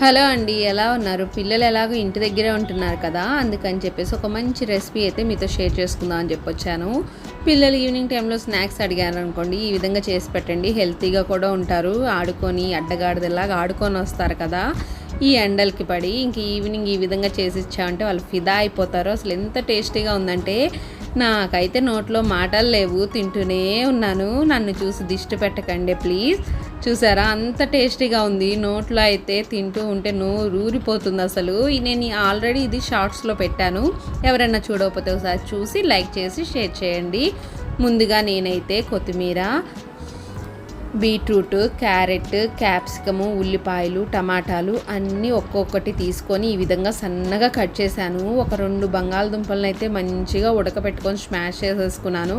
Hello అండి ఎలా ఉన్నారు? పిల్లలు ఎలాగో ఇంటి దగ్గరే ఉంటున్నారు కదా అందుకని చెప్పేసి ఒక మంచి రెసిపీ అయితే మీతో షేర్ చేసుకుందాం అని చెప్పొచ్చాను పిల్లలు ఈవినింగ్ టైంలో స్నాక్స్ అడిగారు అనుకోండి ఈ విధంగా చేసి పెట్టండి. హెల్తీగా కూడా ఉంటారు. ఆడుకొని అడ్డగాడిదలాగా ఆడుకొని వస్తారు కదా. ఈ ఎండలకి పడి ఇంక ఈవినింగ్ ఈ విధంగా చేసి ఇచ్చామంటే వాళ్ళు ఫిదా అయిపోతారు. అసలు ఎంత టేస్టీగా ఉందంటే నాకైతే నోట్లో మాటలు లేవు తింటూనే ఉన్నాను. నన్ను చూసి దిష్టి పెట్టకండి ప్లీజ్. చూసారా? అంత టేస్టీగా ఉంది. నోట్లో అయితే తింటూ ఉంటే నోరు ఊరిపోతుంది అసలు. నేను ఆల్రెడీ ఇది షార్ట్స్లో పెట్టాను. ఎవరైనా చూడకపోతే ఒకసారి చూసి లైక్ చేసి షేర్ చేయండి. ముందుగా నేనైతే కొత్తిమీర బీట్రూట్ క్యారెట్ క్యాప్సికము ఉల్లిపాయలు టమాటాలు అన్నీ ఒక్కొక్కటి తీసుకొని ఈ విధంగా సన్నగా కట్ చేశాను. ఒక రెండు బంగాళదుంపలను అయితే మంచిగా ఉడకపెట్టుకొని స్మాష్ చేసేసుకున్నాను.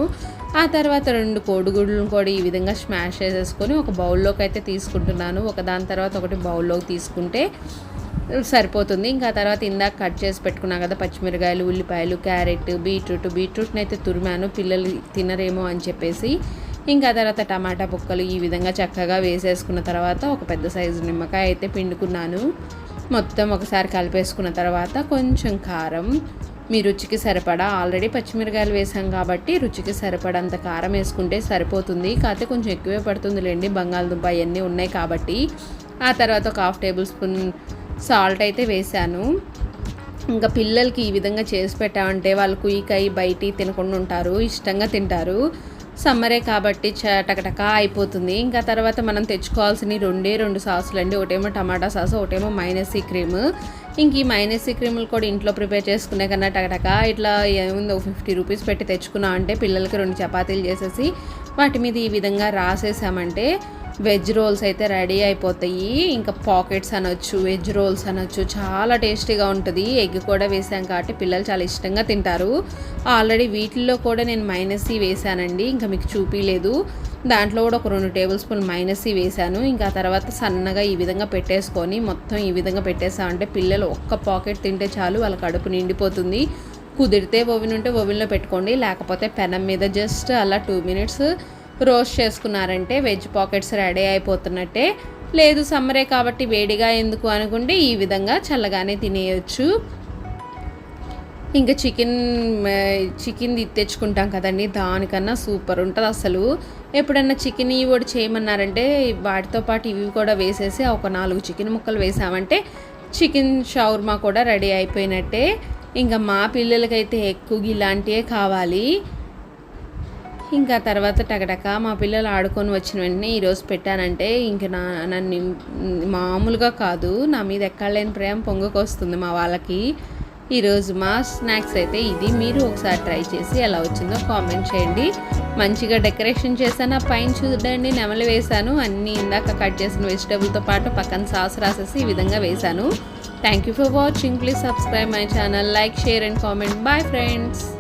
ఆ తర్వాత రెండు కోడిగుడ్లను కూడా ఈ విధంగా స్మాష్ చేసేసుకొని ఒక బౌల్లోకి అయితే తీసుకుంటున్నాను. ఒక దాని తర్వాత ఒకటి బౌల్లోకి తీసుకుంటే సరిపోతుంది. ఇంకా తర్వాత ఇందాక కట్ చేసి పెట్టుకున్నాను కదా పచ్చిమిరకాయలు ఉల్లిపాయలు క్యారెట్ బీట్రూట్. బీట్రూట్ని అయితే తురిమాను. పిల్లలు తినరేమో అని చెప్పేసి ఇంకా తర్వాత టమాటా ముక్కలు ఈ విధంగా చక్కగా వేసేసుకున్న తర్వాత ఒక పెద్ద సైజు నిమ్మకాయ అయితే పిండుకున్నాను. మొత్తం ఒకసారి కలిపేసుకున్న తర్వాత కొంచెం కారం మీ రుచికి సరిపడా ఆల్రెడీ పచ్చిమిరకాయలు వేసాం కాబట్టి రుచికి సరిపడంత కారం వేసుకుంటే సరిపోతుంది. కాకపోతే కొంచెం ఎక్కువే పడుతుంది లేండి బంగాళదుంప అవన్నీ ఉన్నాయి కాబట్టి. ఆ తర్వాత ఒక హాఫ్ టేబుల్ స్పూన్ సాల్ట్ అయితే వేసాను. ఇంకా పిల్లలకి ఈ విధంగా చేసి పెట్టామంటే వాళ్ళు కుయికాయి బయటి తినకుండా ఉంటారు ఇష్టంగా తింటారు. సమ్మరే కాబట్టి టకటక అయిపోతుంది. ఇంకా తర్వాత మనం తెచ్చుకోవాల్సిన రెండే రెండు సాసులు అండి ఒకటేమో టమాటా సాస్ ఒకటేమో మైనసీ క్రీమ్. ఇంక ఈ మైనసీ క్రీములు కూడా ఇంట్లో ప్రిపేర్ చేసుకునే కన్నా టకటక ఇట్లా ఏముంది ఒక ఫిఫ్టీ రూపీస్ పెట్టి తెచ్చుకున్నాం అంటే పిల్లలకి రెండు చపాతీలు చేసేసి వాటి మీద ఈ విధంగా రాసేసామంటే వెజ్ రోల్స్ అయితే రెడీ అయిపోతాయి. ఇంకా పాకెట్స్ అనొచ్చు వెజ్ రోల్స్ అనొచ్చు. చాలా టేస్టీగా ఉంటుంది. ఎగ్ కూడా వేసాం కాబట్టి పిల్లలు చాలా ఇష్టంగా తింటారు. ఆల్రెడీ వీటిల్లో కూడా నేను మైనసీ వేసానండి. ఇంకా మీకు చూపించలేదు దాంట్లో కూడా ఒక రెండు టేబుల్ స్పూన్ మైనసీ వేసాను. ఇంకా తర్వాత సన్నగా ఈ విధంగా పెట్టేసుకొని మొత్తం ఈ విధంగా పెట్టేసామంటే పిల్లలు ఒక్క పాకెట్ తింటే చాలు వాళ్ళ కడుపు నిండిపోతుంది. కుదిరితే ఓవెన్ ఉంటే ఓవెన్లో పెట్టుకోండి. లేకపోతే పెనం మీద జస్ట్ అలా టూ మినిట్స్ రోస్ట్ చేసుకున్నారంటే వెజ్ పాకెట్స్ రెడీ అయిపోతున్నట్టే. లేదు సమ్మరే కాబట్టి వేడిగా ఎందుకు అనుకుంటే ఈ విధంగా చల్లగానే తినేయచ్చు. ఇంకా చికెన్ చికెన్ తెచ్చుకుంటాం కదండి దానికన్నా సూపర్ ఉంటుంది అసలు. ఎప్పుడన్నా చికెన్ ఇవి కూడా చేయమన్నారంటే వాటితో పాటు ఇవి కూడా వేసేసి ఒక నాలుగు చికెన్ ముక్కలు వేసామంటే చికెన్ షౌర్మా కూడా రెడీ అయిపోయినట్టే. ఇంకా మా పిల్లలకైతే ఎక్కువ ఇలాంటివే కావాలి. ఇంకా తర్వాత టగటక మా పిల్లలు ఆడుకొని వచ్చిన వెంటనే ఈరోజు పెట్టానంటే ఇంక నా నన్ను మామూలుగా కాదు నా మీద ఎక్కడలేని ప్రేమ పొంగకొస్తుంది మా వాళ్ళకి. ఈరోజు మా స్నాక్స్ అయితే ఇది మీరు ఒకసారి ట్రై చేసి ఎలా వచ్చిందో కామెంట్ చేయండి. మంచిగా డెకరేషన్ చేశాను పైన చూడండి నెమలు వేశాను అన్నీ ఇందాక కట్ చేసిన వెజిటేబుల్తో పాటు పక్కన సాస్ రాసేసి ఈ విధంగా వేశాను. Thank you for watching please subscribe my channel like share and comment bye friends